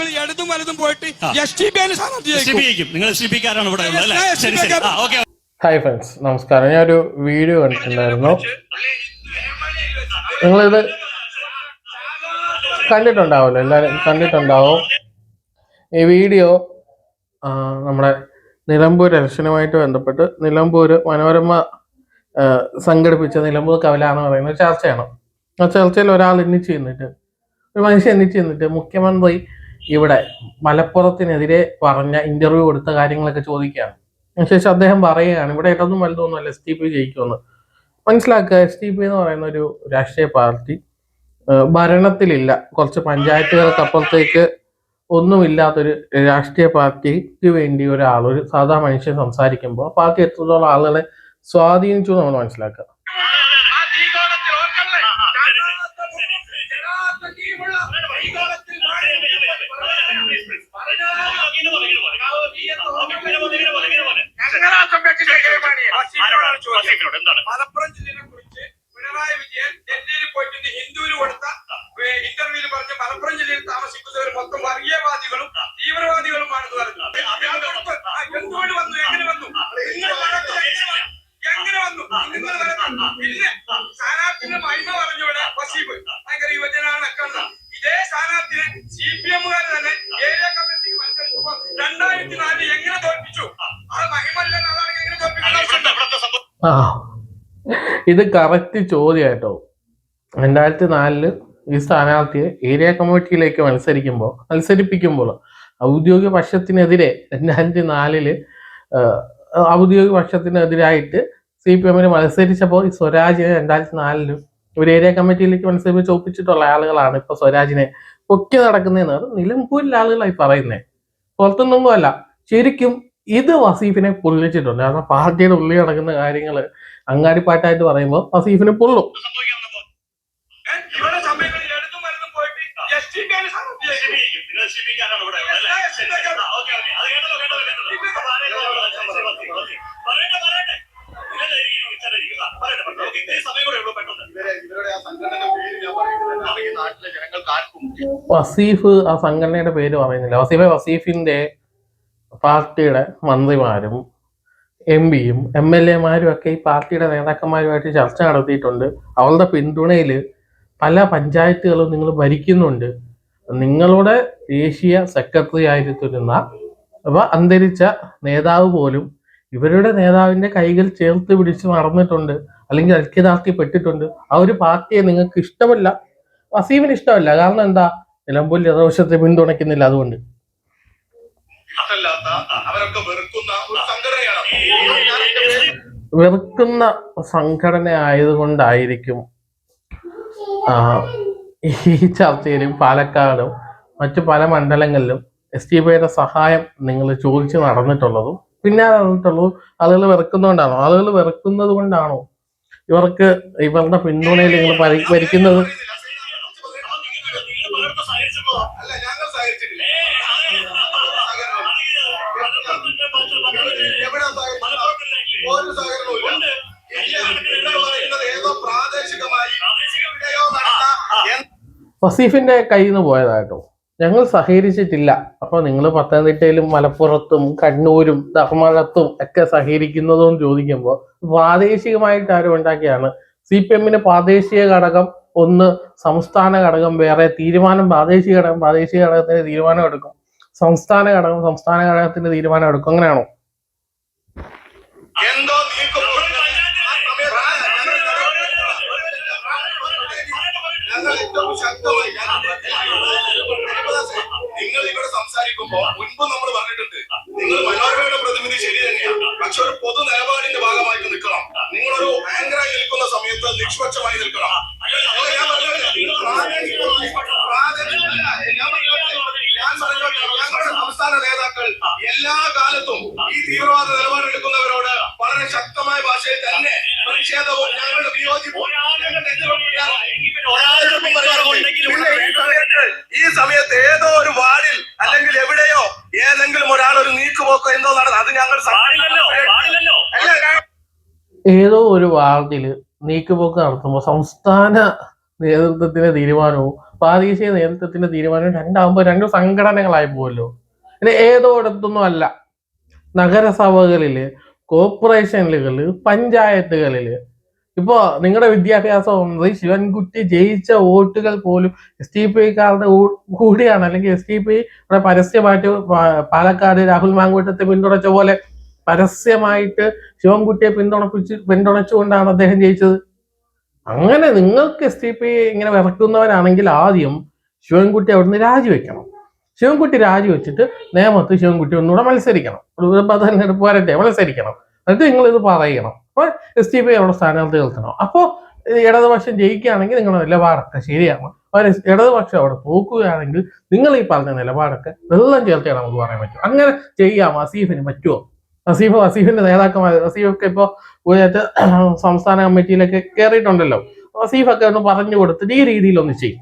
സമയങ്ങൾ ഇടതും വലതും പോയിട്ട് എസ് ടി പി സ്ഥാനാർത്ഥി നിങ്ങൾ ഹായ് ഫ്രണ്ട്സ് നമസ്കാരം. ഞാനൊരു വീഡിയോ കണ്ടിട്ടുണ്ടായിരുന്നു. നിങ്ങളിത് കണ്ടിട്ടുണ്ടാവുമല്ലോ. എല്ലാവരും കണ്ടിട്ടുണ്ടാവും. ഈ വീഡിയോ നമ്മുടെ നിലമ്പൂർ ഇലക്ഷനുമായിട്ട് ബന്ധപ്പെട്ട് നിലമ്പൂർ മനോരമ സംഘടിപ്പിച്ച നിലമ്പൂർ കവല എന്ന് പറയുന്ന ഒരു ചർച്ചയാണ്. ആ ചർച്ചയിൽ ഒരാൾ എണ്ണിച്ച് ചെന്നിട്ട് ഒരു മനുഷ്യൻ എണ്ണിച്ച് ചെന്നിട്ട് മുഖ്യമന്ത്രി ഇവിടെ മലപ്പുറത്തിനെതിരെ പറഞ്ഞ ഇന്റർവ്യൂ കൊടുത്ത കാര്യങ്ങളൊക്കെ ചോദിക്കുകയാണ്. അതിനുശേഷം അദ്ദേഹം പറയുകയാണ് ഇവിടെ ഇതൊന്നും വലുതൊന്നുമല്ല എസ് ടി പി ജയിക്കുമെന്ന്. മനസ്സിലാക്കുക എസ് ടി പി എന്ന് പറയുന്ന ഒരു രാഷ്ട്രീയ പാർട്ടി ഭരണത്തിലില്ല. കുറച്ച് പഞ്ചായത്തുകൾക്ക് അപ്പുറത്തേക്ക് ഒന്നുമില്ലാത്തൊരു രാഷ്ട്രീയ പാർട്ടിക്ക് വേണ്ടി ഒരാൾ ഒരു സാധാ മനുഷ്യൻ സംസാരിക്കുമ്പോൾ പാർട്ടി എത്രത്തോളം ആളുകളെ സ്വാധീനിച്ചു നമ്മൾ മനസ്സിലാക്കുക. മലപ്പുറം ജില്ലയെ കുറിച്ച് പിണറായി വിജയൻ ഡൽഹിയിൽ പോയിട്ട് ഹിന്ദുവിന് കൊടുത്ത ഇന്റർവ്യൂവിൽ പറഞ്ഞ മലപ്പുറം ജില്ലയിൽ താമസിക്കുന്നവർ മൊത്തം വർഗീയവാദികളും ആ. ഇത് കറക്റ്റ് ചോദ്യമായിട്ടോ രണ്ടായിരത്തി നാലിൽ ഈ സ്ഥാനാർത്ഥിയെ ഏരിയ കമ്മിറ്റിയിലേക്ക് മത്സരിക്കുമ്പോൾ മത്സരിപ്പിക്കുമ്പോൾ ഔദ്യോഗിക പക്ഷത്തിനെതിരെ രണ്ടായിരത്തി നാലിൽ ഔദ്യോഗിക പക്ഷത്തിനെതിരായിട്ട് സി പി എമ്മിന് മത്സരിച്ചപ്പോൾ ഈ സ്വരാജിനെ രണ്ടായിരത്തി നാലിലും ഒരു ഏരിയ കമ്മിറ്റിയിലേക്ക് മത്സരിപ്പിച്ച് ഒപ്പിച്ചിട്ടുള്ള ആളുകളാണ് ഇപ്പൊ സ്വരാജിനെ പൊക്കി നടക്കുന്നതെന്ന് നിലമ്പൂരിലെ ആളുകളായി പറയുന്നത് പുറത്തുനിന്നൊന്നും അല്ല ശരിക്കും ഇത് വസീഫിനെ പൊള്ളിച്ചിട്ടുണ്ട്. കാരണം പാർട്ടിയുടെ ഉള്ളിൽ നടക്കുന്ന കാര്യങ്ങൾ അങ്ങാടിപ്പാട്ടായിട്ട് പറയുമ്പോൾ വസീഫിനെ പൊള്ളും. വസീഫ് ആ സംഘടനയുടെ പേര് പറയുന്നില്ല. വസീഫെ വസീഫിന്റെ പാർട്ടിയുടെ മന്ത്രിമാരും എം പിയും എം എൽ എമാരും ഒക്കെ ഈ പാർട്ടിയുടെ നേതാക്കന്മാരുമായിട്ട് ചർച്ച നടത്തിയിട്ടുണ്ട്. അവളുടെ പിന്തുണയിൽ പല പഞ്ചായത്തുകളും നിങ്ങൾ ഭരിക്കുന്നുണ്ട്. നിങ്ങളുടെ ദേശീയ സെക്രട്ടറി ആയിരുന്നിരുന്ന അപ്പൊ അന്തരിച്ച നേതാവ് പോലും ഇവരുടെ നേതാവിന്റെ കൈകൾ ചേർത്ത് പിടിച്ച് നടന്നിട്ടുണ്ട് അല്ലെങ്കിൽ ഐക്യദാർഢ്യപ്പെട്ടിട്ടുണ്ട്. ആ ഒരു പാർട്ടിയെ നിങ്ങൾക്ക് ഇഷ്ടമല്ല? വസീമിന് ഇഷ്ടമല്ല. കാരണം എന്താ? നിലമ്പൂരിൽ ഇടതുപക്ഷത്തെ പിന്തുണയ്ക്കുന്നില്ല അതുകൊണ്ട്. ഇഷ്ടമല്ലാത്ത അവരൊക്കെ വെറുക്കുന്ന ഒരു സംഘടനയാണ്. വെറുക്കുന്ന സംഘടന ആയതുകൊണ്ടായിരിക്കും ഈ ചർച്ചയിലും പാലക്കാടും മറ്റു പല മണ്ഡലങ്ങളിലും എസ് ടി പിയുടെ സഹായം നിങ്ങൾ ചോദിച്ചു നടന്നിട്ടുള്ളതും പിന്നെ നടന്നിട്ടുള്ളതും ആളുകൾ വെറുക്കുന്നതുകൊണ്ടാണോ? ആളുകൾ വെറുക്കുന്നത് കൊണ്ടാണോ ഇവർക്ക് ഇവരുടെ പിന്തുണയിൽ നിങ്ങൾ ഭരി- ഭരിക്കുന്നത് അല്ല ഞങ്ങൾ സഹകരിച്ചിട്ടില്ല എവിടെ സഹകരിച്ചില്ല? ഒരു സഹകരണവും ഇല്ല നിങ്ങൾ പറയുന്നത് ഏതോ പ്രാദേശികമായി എവിടെയോ നടന്ന വസീഫിന്റെ കയ്യിൽ നിന്ന് പോയതാട്ടോ ഞങ്ങൾ സഹകരിച്ചിട്ടില്ല. അപ്പൊ നിങ്ങൾ പത്തനംതിട്ടയിലും മലപ്പുറത്തും കണ്ണൂരും ധർമ്മടത്തും ഒക്കെ സഹകരിക്കുന്നതും ചോദിക്കുമ്പോൾ പ്രാദേശികമായിട്ട് ആരും ഉണ്ടാക്കിയാണ് സി പി എമ്മിന് പ്രാദേശിക ഘടകം ഒന്ന് സംസ്ഥാന ഘടകം വേറെ തീരുമാനം പ്രാദേശിക ഘടകം പ്രാദേശിക ഘടകത്തിന്റെ തീരുമാനം എടുക്കും. സംസ്ഥാന ഘടകം സംസ്ഥാന ഘടകത്തിന്റെ തീരുമാനം എടുക്കും. അങ്ങനെയാണോ? എന്തോ ഞങ്ങൾ ഏറ്റവും ശക്തമായി നിങ്ങൾ ഇവിടെ സംസാരിക്കുമ്പോ മുൻപ് നമ്മൾ പറഞ്ഞിട്ടുണ്ട് നിങ്ങൾ മനോരമയുടെ പ്രതിനിധി ശരി തന്നെയാണ് പക്ഷെ ഒരു പൊതു ഭാഗമായിട്ട് നിൽക്കണം നിങ്ങളൊരു ആങ്കറായി നിൽക്കുന്ന സമയത്ത് നിഷ്പക്ഷമായി നിൽക്കണം ഞാൻ പറഞ്ഞോട്ടെ. ഞങ്ങളുടെ സംസ്ഥാന നേതാക്കൾ എല്ലാ കാലത്തും ഈ തീവ്രവാദ നിലപാടെടുക്കുന്നവരോട് വളരെ ശക്തമായ ഭാഷയിൽ തന്നെ പ്രതിഷേധവും ഞങ്ങളുടെ വിയോജിപ്പും ഞങ്ങളുടെ എതിർപ്പും പിന്നെ ഈ സമയത്ത് ഈ സമയത്ത് ഏതോ ഒരു വാർഡിൽ അല്ലെങ്കിൽ എവിടെയോ ഏതെങ്കിലും ഒരാൾ ഒരു നീക്കുപോക്കോ എന്തോ നടന്നു അത് ഞങ്ങൾ പാടില്ലല്ലോ പാടില്ലല്ലോ അല്ല, ഞാൻ- ഏതോ ഒരു വാർഡിൽ നീക്കുപോക്ക് നടത്തുമ്പോൾ സംസ്ഥാന നേതൃത്വത്തിന്റെ തീരുമാനവും പ്രാദേശിക നേതൃത്വത്തിന്റെ തീരുമാനവും രണ്ടാകുമ്പോൾ രണ്ട് സംഘടനകളായി പോകുമല്ലോ പിന്നെ ഏതോടത്തൊന്നും അല്ല. നഗരസഭകളിൽ കോർപ്പറേഷനുകളിൽ പഞ്ചായത്തുകളിൽ. ഇപ്പോ നിങ്ങളുടെ വിദ്യാഭ്യാസം മന്ത്രി ശിവൻകുട്ടി ജയിച്ച വോട്ടുകൾ പോലും എസ് ടി പി കാരുടെ കൂടിയാണ്. അല്ലെങ്കിൽ എസ് ടി പി പരസ്യമായിട്ട് പാലക്കാട് രാഹുൽ മാങ്കൂട്ടത്തെ പിന്തുണച്ച പോലെ പരസ്യമായിട്ട് ശിവൻകുട്ടിയെ പിന്തുണപ്പിച്ച് പിന്തുണച്ചുകൊണ്ടാണ് അദ്ദേഹം ജയിച്ചത്. അങ്ങനെ നിങ്ങൾക്ക് എസ് ടി പി ഇങ്ങനെ വിറക്കുന്നവരാണെങ്കിൽ ആദ്യം ശിവൻകുട്ടി അവിടുന്ന് രാജിവെക്കണം. ശിവൻകുട്ടി രാജിവെച്ചിട്ട് നേമത്ത് ശിവൻകുട്ടി ഒന്നുകൂടെ മത്സരിക്കണം. ഒരു തെരഞ്ഞെടുപ്പ് വരട്ടെ മത്സരിക്കണം. എന്നിട്ട് നിങ്ങൾ ഇത് പറയണം. അപ്പൊ എസ് ടി പി അവിടെ സ്ഥാനാർത്ഥി കേൾക്കണം അപ്പോൾ ഇടതുപക്ഷം ജയിക്കുകയാണെങ്കിൽ നിങ്ങളുടെ നിലപാടൊക്കെ ശരിയാണ്. അവർ ഇടതുപക്ഷം അവിടെ തോക്കുകയാണെങ്കിൽ നിങ്ങൾ ഈ പറഞ്ഞ നിലപാടൊക്കെ വെള്ളം ചേർത്തേ നമുക്ക് പറയാൻ പറ്റും. അങ്ങനെ ചെയ്യാം അസീഫിന് പറ്റുമോ? വസീഫ് നസീഫിന്റെ നേതാക്കന്മാർ നസീഫൊക്കെ ഇപ്പോൾ സംസ്ഥാന കമ്മിറ്റിയിലൊക്കെ കയറിയിട്ടുണ്ടല്ലോ നസീഫൊക്കെ ഒന്ന് പറഞ്ഞു കൊടുത്തിട്ട് ഈ രീതിയിൽ ഒന്ന് ചെയ്യും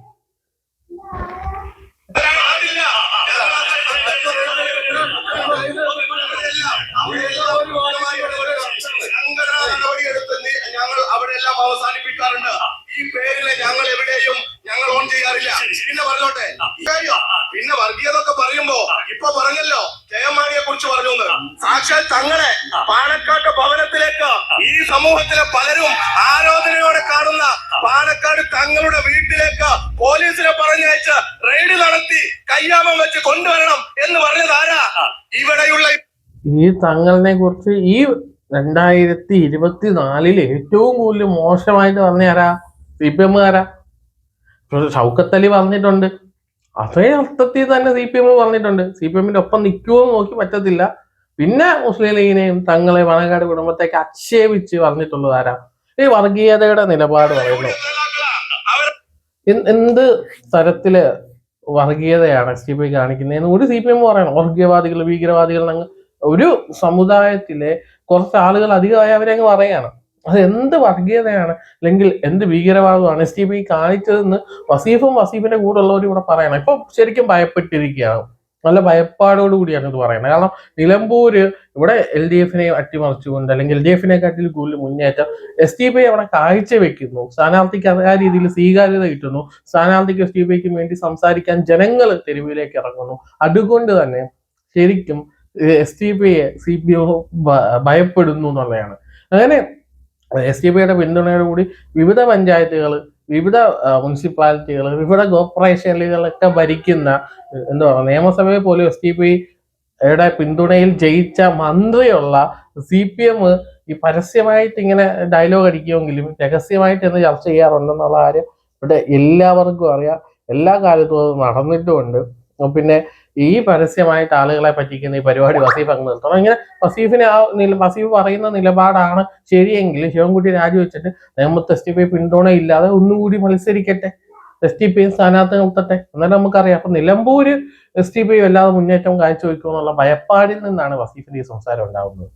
പാടില്ല. സംഘടനാ നടപടിയെടുത്ത് നി- ഞങ്ങൾ അവിടെ എല്ലാം അവസാനിപ്പിക്കാറുണ്ട് ഈ പേരിനെ ഞങ്ങൾ എവിടെയും ഞങ്ങൾ ഓൺ ചെയ്യാറില്ല പിന്നെ പറഞ്ഞോട്ടെ ഈ കാര്യം വർഗീയതൊക്കെ പറയുമ്പോ ഇപ്പൊ പറഞ്ഞല്ലോ ജയമാണിയെ കുറിച്ച് പറഞ്ഞു. സാക്ഷാൽ തങ്ങളെ പാണക്കാട്ട് ഭവനത്തിലേക്ക് ഈ സമൂഹത്തിലെ പലരും ആലോചനയോടെ കാണുന്ന പാലക്കാട് തങ്ങളുടെ വീട്ടിലേക്ക് പോലീസിനെ പറഞ്ഞയച്ച് റെയ്ഡ് നടത്തി കയ്യാമം വെച്ച് കൊണ്ടുവരണം എന്ന് പറഞ്ഞത് ആരാ? ഇവിടെയുള്ള ഈ തങ്ങളിനെ കുറിച്ച് ഈ രണ്ടായിരത്തി ഇരുപത്തിനാലിൽ ഏറ്റവും കൂടുതൽ മോശമായിട്ട് പറഞ്ഞ ആരാ? C P എമ്മുകാരാ. ഷൗക്കത്തലി പറഞ്ഞിട്ടുണ്ട്. അതേ അർത്ഥത്തിൽ തന്നെ സി പി എം പറഞ്ഞിട്ടുണ്ട്. സി പി എമ്മിന്റെ ഒപ്പം നിൽക്കുമോ നോക്കി പറ്റത്തില്ല. പിന്നെ മുസ്ലിം ലീഗിനെയും തങ്ങളെ വണക്കാട് കുടുംബത്തേക്ക് ആക്ഷേപിച്ച് പറഞ്ഞിട്ടുള്ളത് ആരാ? ഈ വർഗീയതയുടെ നിലപാട് പറയുന്നു. എന്ത് തരത്തിൽ വർഗീയതയാണ് എസ് ടി പി കാണിക്കുന്നതെന്ന് ഒരു സി പി എം പറയണം. വർഗീയവാദികൾ ഭീകരവാദികൾ ഒരു സമുദായത്തിലെ കുറച്ച് ആളുകൾ അധികമായി അവരെ അങ്ങ് പറയാണ് അത് എന്ത് വർഗീയതയാണ്? അല്ലെങ്കിൽ എന്ത് ഭീകരവാദമാണ്? എസ് ടി പി കാണിച്ചതെന്ന് വസീഫും വസീഫിന്റെ കൂടെ ഉള്ളവരും ഇവിടെ പറയണം. ഇപ്പൊ ശരിക്കും ഭയപ്പെട്ടിരിക്കുകയാണ്. നല്ല ഭയപ്പാടോട് കൂടിയാണ് ഇത് പറയുന്നത്. കാരണം നിലമ്പൂര് ഇവിടെ എൽ ഡി എഫിനെ അട്ടിമറിച്ചുകൊണ്ട് അല്ലെങ്കിൽ എൽ ഡി എഫിനെക്കാട്ടിൽ കൂടുതൽ മുന്നേറ്റം എസ് ടി പി അവിടെ കാഴ്ചവെക്കുന്നു. സ്ഥാനാർത്ഥിക്ക് ആ രീതിയിൽ സ്വീകാര്യത കിട്ടുന്നു. സ്ഥാനാർത്ഥിക്ക് എസ് ടി പിക്കും വേണ്ടി സംസാരിക്കാൻ ജനങ്ങൾ തെരുവിലേക്ക് ഇറങ്ങുന്നു. അതുകൊണ്ട് തന്നെ ശരിക്കും എസ് ടി പിയെ സി പി ഒ ഭയപ്പെടുന്നു എന്നുള്ളതാണ്. അങ്ങനെ എസ് ഡി പിയുടെ പിന്തുണയോടുകൂടി വിവിധ പഞ്ചായത്തുകൾ വിവിധ മുനിസിപ്പാലിറ്റികൾ വിവിധ കോർപ്പറേഷനുകളൊക്കെ ഭരിക്കുന്ന എന്താ പറയുക നിയമസഭയെ പോലും എസ് ഡി പിയുടെ പിന്തുണയിൽ ജയിച്ച മന്ത്രിയുള്ള സി പി എം ഈ പരസ്യമായിട്ട് ഇങ്ങനെ ഡയലോഗ് അടിക്കുമെങ്കിലും രഹസ്യമായിട്ട് എന്ന് ചർച്ച ചെയ്യാറുണ്ടെന്നുള്ള കാര്യം ഇവിടെ എല്ലാവർക്കും അറിയാം. എല്ലാ കാലത്തും അത് നടന്നിട്ടുമുണ്ട്. പിന്നെ ഈ പരസ്യമായിട്ട് ആളുകളെ പറ്റിക്കുന്ന ഈ പരിപാടി വസീഫ് അങ്ങ് നിർത്തണം. ഇങ്ങനെ വസീഫിനെ ആ വസീഫ് പറയുന്ന നിലപാടാണ് ശരിയെങ്കിൽ ശിവൻകുട്ടി രാജിവെച്ചിട്ട് നേമത്ത് എസ് ടി പി പിന്തുണ ഇല്ലാതെ ഒന്നുകൂടി മത്സരിക്കട്ടെ. എസ് ടി പി സ്ഥാനാർത്ഥി നിർത്തട്ടെ. എന്നാലും നമുക്കറിയാം. അപ്പൊ നിലമ്പൂര് എസ് ടി പി വല്ലാതെ മുന്നേറ്റം കാഴ്ചവെക്കുമെന്നുള്ള ഭയപ്പാടിൽ നിന്നാണ് വസീഫിന്റെ ഈ സംസാരം ഉണ്ടാകുന്നത്.